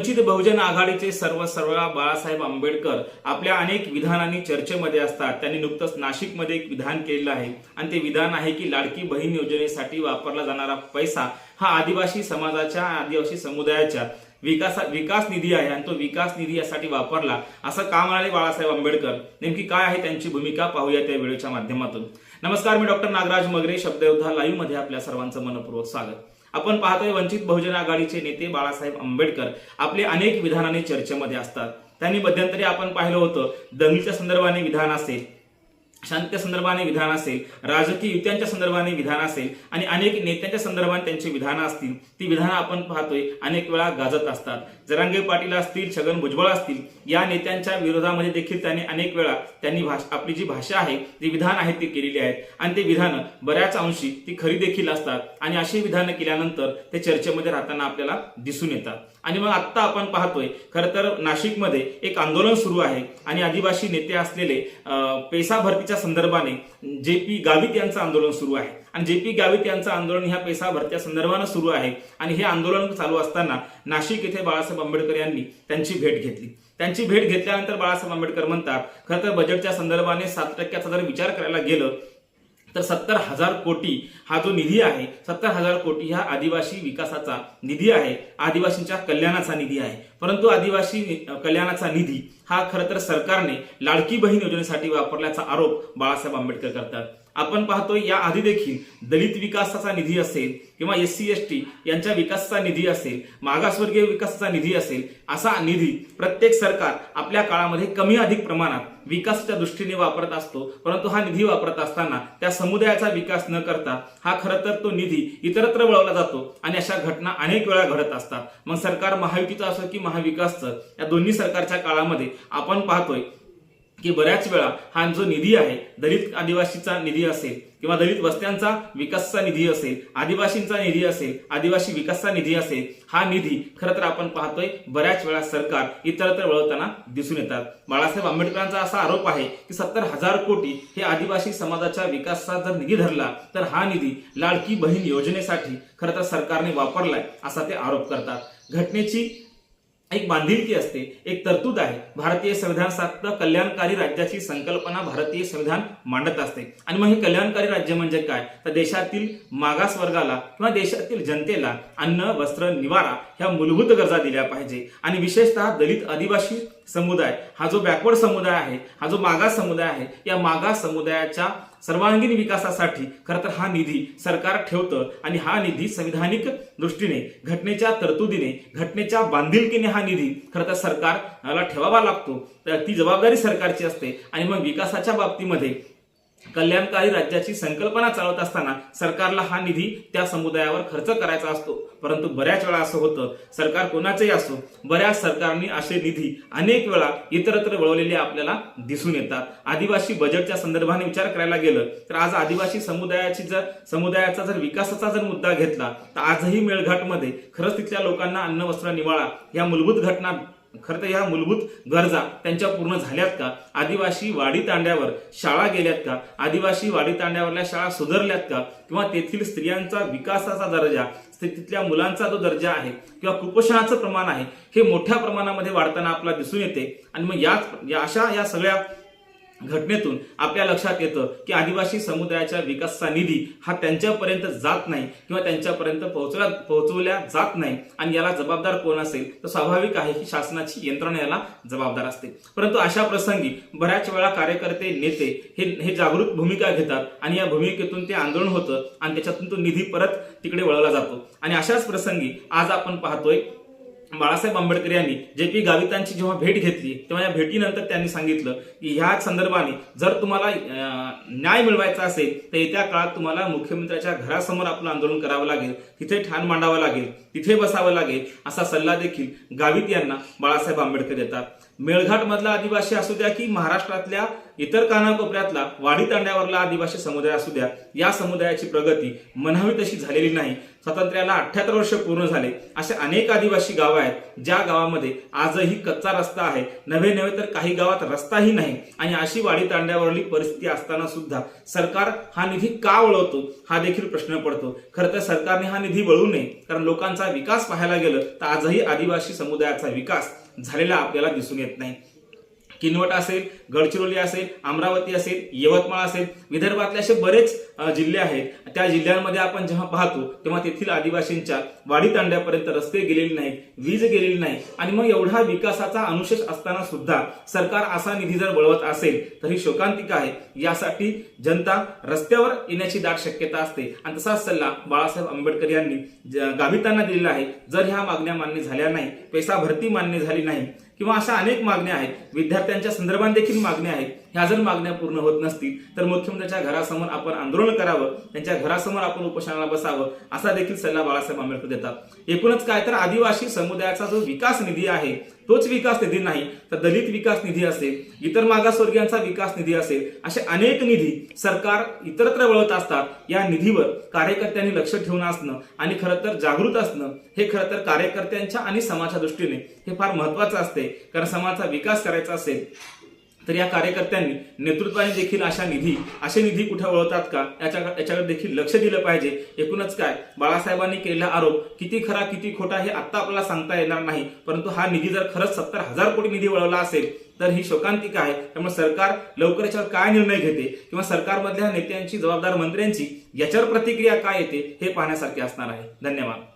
वंचित बहुजन आघाडीचे सर्व सर्व बाळासाहेब आंबेडकर आपल्या अनेक विधानांनी चर्चेमध्ये असतात. त्यांनी नुकतंच नाशिकमध्ये एक विधान केलेलं आहे. आणि ते विधान आहे की लाडकी बहीण योजनेसाठी वापरला जाणारा पैसा हा आदिवासी समाजाच्या आदिवासी समुदायाच्या विकास विकास निधी आहे आणि तो विकास निधी यासाठी वापरला. असं का म्हणाले बाळासाहेब आंबेडकर? नेमकी काय आहे त्यांची भूमिका? पाहूया त्या व्हिडिओच्या माध्यमातून. नमस्कार मी डॉक्टर नागराज मगरे शब्दयोद्धा लाईव्हमध्ये आपल्या सर्वांचं मनपूर्वक स्वागत. आपण पाहतोय वंचित बहुजन आघाडीचे नेते बाळासाहेब आंबेडकर आपले अनेक विधानाने चर्चेमध्ये असतात. त्यांनी मध्यंतरी आपण पाहिलं होतं दंगलीच्या संदर्भाने विधान असेल शांती संदर्भाने विधान असेल राजकीय युत्यांच्या संदर्भाने विधान असेल आणि अनेक नेत्यांच्या संदर्भाने त्यांची विधानं असतील ती विधानं आपण पाहतोय अनेक वेळा गाजत असतात. जरांगे पाटील असतील छगन भुजबळ असतील या नेत्यांच्या विरोधामध्ये देखील त्यांनी अनेक वेळा त्यांनी भाषा आपली जी भाषा आहे ती विधान आहे ती केलेली आहेत. आणि ते विधानं बऱ्याच अंशी ती खरी देखील असतात. आणि अशी विधानं केल्यानंतर ते चर्चेमध्ये राहताना आपल्याला दिसून येतात. आणि मग आत्ता आपण पाहतोय खरं तर नाशिकमध्ये एक आंदोलन सुरू आहे आणि आदिवासी नेते असलेले पैसा भरतीच्या संदर्भाने जे पी गावित यांचं आंदोलन सुरू आहे. आणि जे पी गावित यांचं आंदोलन ह्या पैसा भरत्या संदर्भानं सुरू आहे आणि हे आंदोलन चालू असताना नाशिक येथे बाळासाहेब आंबेडकर यांनी त्यांची भेट घेतली. त्यांची भेट घेतल्यानंतर बाळासाहेब आंबेडकर म्हणतात खरं तर बजेटच्या संदर्भाने सात टक्क्याचा जर विचार करायला गेलं तर सत्तर हजार कोटी हा जो निधी आहे सत्तर हजार कोटी हा आदिवासी विकासाचा निधी आहे आदिवासींच्या कल्याणाचा निधी आहे. परंतु आदिवासी कल्याणाचा निधी हा खरं तर सरकारने लाडकी बहीण योजनेसाठी वापरल्याचा आरोप बाळासाहेब आंबेडकर करतात. आपण पाहतोय या आधी देखील दलित विकासाचा निधी असेल किंवा एस सी एस टी यांच्या विकासाचा निधी असेल मागासवर्गीय विकासाचा निधी असेल असा निधी प्रत्येक सरकार आपल्या काळामध्ये कमी अधिक प्रमाणात विकासाच्या दृष्टीने वापरत असतो. परंतु हा निधी वापरत असताना त्या समुदायाचा विकास न करता हा खरं तर तो निधी इतरत्र वळवला जातो आणि अशा घटना अनेक वेळा घडत असतात. मग सरकार महायुतीचं असो की महाविकासचं या दोन्ही सरकारच्या काळामध्ये आपण पाहतोय की बऱ्याच वेळा हा जो निधी आहे दलित आदिवासीचा निधी असेल किंवा दलित वस्त्यांचा विकासचा निधी असेल आदिवासींचा निधी असेल आदिवासी विकासचा निधी असेल हा निधी खरं तर आपण पाहतोय बऱ्याच वेळा सरकार इतरत्र वळवताना दिसून येतात. बाळासाहेब आंबेडकरांचा असा आरोप आहे की सत्तर हजार कोटी हे आदिवासी समाजाच्या विकासाचा जर निधी धरला तर हा निधी लाडकी बहीण योजनेसाठी खरं तर सरकारने वापरलाय असा ते आरोप करतात. घटनेची एक बांधिलकी असते एक तरतूद आहे. भारतीय संविधान साधतं कल्याणकारी राज्याची संकल्पना भारतीय संविधान मांडत असते. आणि मग हे कल्याणकारी राज्य म्हणजे काय? तर देशातील मागास वर्गाला किंवा देशातील जनतेला अन्न वस्त्र निवारा ह्या मूलभूत गरजा दिल्या पाहिजे. आणि विशेषतः दलित आदिवासी समुदाय. हा जो बॅकवर्ड समुदाय आहे हा जो मागास समुदाय आहे या मागास समुदायाच्या सर्वांगीण विकासासाठी खरं तर हा निधी सरकार ठेवतं आणि हा निधी संविधानिक दृष्टीने घटनेच्या तरतुदीने घटनेच्या बांधिलकीने हा निधी खरं तर सरकारला ठेवावा लागतो. तर ती जबाबदारी सरकारची असते आणि मग विकासाच्या बाबतीमध्ये कल्याणकारी राज्याची संकल्पना चालवत असताना सरकारला हा निधी त्या समुदायावर खर्च करायचा असतो. परंतु बऱ्याच वेळा असं होतं सरकार कोणाचंही असो बऱ्याच सरकारने असे निधी अनेक वेळा इतरत्र वळवलेले आपल्याला दिसून येतात. आदिवासी बजेटच्या संदर्भाने विचार करायला गेलं तर आज आदिवासी समुदायाची जर समुदायाचा जर विकासाचा जर मुद्दा घेतला तर आजही मेळघाटमध्ये खरंच तिथल्या लोकांना अन्न वस्त्र निवाळा या मूलभूत घटना खरं तर ह्या मूलभूत गरजा त्यांच्या पूर्ण झाल्यात का? आदिवासी वाडी तांड्यावर शाळा गेल्यात का? आदिवासी वाडी तांड्यावरल्या शाळा सुधारल्यात का? किंवा तेथील स्त्रियांचा विकासाचा दर्जा तिथल्या मुलांचा जो दर्जा आहे किंवा कुपोषणाचं प्रमाण आहे हे मोठ्या प्रमाणामध्ये वाढताना आपल्याला दिसून येते. आणि मग याच या अशा या सगळ्या घटनेतून आपल्या लक्षात येतं की आदिवासी समुदायाच्या विकासचा निधी हा त्यांच्यापर्यंत जात नाही किंवा त्यांच्यापर्यंत पोहोचला पोहोचवल्या जात नाही आणि याला जबाबदार कोण असेल तर स्वाभाविक आहे की शासनाची यंत्रणा याला जबाबदार असते. परंतु अशा प्रसंगी बऱ्याच वेळा कार्यकर्ते नेते हे हे जागृत भूमिका घेतात आणि या भूमिकेतून ते आंदोलन होतं आणि त्याच्यातून तो निधी परत तिकडे वळवला जातो. आणि अशाच प्रसंगी आज आपण पाहतोय बाळासाहेब आंबेडकर यांनी जे पी गावितांची जेव्हा भेट घेतली तेव्हा या भेटीनंतर त्यांनी सांगितलं की ह्या संदर्भाने जर तुम्हाला न्याय मिळवायचा असेल तर येत्या काळात तुम्हाला मुख्यमंत्र्याच्या घरासमोर आपलं आंदोलन करावं लागेल तिथे ठाण मांडावं लागेल तिथे बसावं लागेल असा सल्ला देखील गावित यांना बाळासाहेब आंबेडकर देतात. मेळघाटमधला आदिवासी असू द्या की महाराष्ट्रातल्या इतर कानाकोपऱ्यातला वाढी तांड्यावरला आदिवासी समुदाय असू द्या या समुदायाची प्रगती म्हणावी तशी झालेली नाही. स्वातंत्र्याला अठ्याहत्तर वर्ष पूर्ण झाले. असे अनेक आदिवासी गावं आहेत ज्या गावामध्ये आजही कच्चा रस्ता आहे. नव्हे नव्हे तर काही गावात रस्ताही नाही. आणि अशी वाडी तांड्यावरली परिस्थिती असताना सुद्धा सरकार हा निधी का वळवतो हा देखील प्रश्न पडतो. खरं तर सरकारने हा निधी वळू नये कारण लोकांचा विकास पाहायला गेलं तर आजही आदिवासी समुदायाचा विकास झालेला आपल्याला दिसून येत नाही. किनवट असेल गडचिरोली असेल अमरावती असेल यवतमाळ असेल विदर्भातले असे बरेच जिल्हे आहेत. त्या जिल्ह्यांमध्ये आपण जेव्हा पाहतो तेव्हा तेथील आदिवासींच्या वाडी तांड्यापर्यंत रस्ते गेलेले नाही वीज गेलेली नाही. आणि मग एवढा विकासाचा अनुशेष असताना सुद्धा सरकार असा निधी जर वळवत असेल तर ही शोकांतिका आहे. यासाठी जनता रस्त्यावर येण्याची दाट शक्यता असते. आणि तसाच सल्ला बाळासाहेब आंबेडकर यांनी गावितांना दिलेला आहे जर ह्या मागण्या मान्य झाल्या नाही पैसा भरती मान्य झाली नाही किंवा अशा अनेक मागण्या आहेत. विद्यार्थ्यांच्या संदर्भात देखील मागण्या आहेत. ह्या जर मागण्या पूर्ण होत नसतील तर मुख्यमंत्र्यांच्या घरासमोर आपण आंदोलन करावं त्यांच्या घरासमोर आपण उपोषणाला बसावं असा देखील सल्ला बाळासाहेब आंबेडकर देतात. एकूणच काय तर आदिवासी समुदायाचा जो विकास निधी आहे तोच विकास निधी नाही तर दलित विकास निधी असेल इतर मागासवर्गीयांचा विकास निधी असेल असे अनेक निधी सरकार इतरत्र वळत असतात या निधीवर कार्यकर्त्यांनी लक्ष ठेवून असणं आणि खरं तर जागृत असणं हे खरं तर कार्यकर्त्यांच्या आणि समाजाच्या दृष्टीने हे फार महत्वाचं असते कारण समाजाचा विकास करायचा असेल तर या कार्यकर्त्यांनी नेतृत्वाने देखील अशा निधी असे निधी कुठे वळवतात का? याच्या याच्याकडे देखील लक्ष दिलं पाहिजे. एकूणच काय? बाळासाहेबांनी केलेला आरोप किती खरा किती खोटा हे आत्ता आपल्याला सांगता येणार नाही. परंतु हा निधी जर खरंच सत्तर हजार कोटी निधी वळवला असेल तर ही शोकांतिका आहे त्यामुळे सरकार लवकर याच्यावर काय निर्णय घेते? किंवा सरकारमधल्या नेत्यांची जबाबदार मंत्र्यांची याच्यावर प्रतिक्रिया काय येते हे पाहण्यासारखे असणार आहे. धन्यवाद.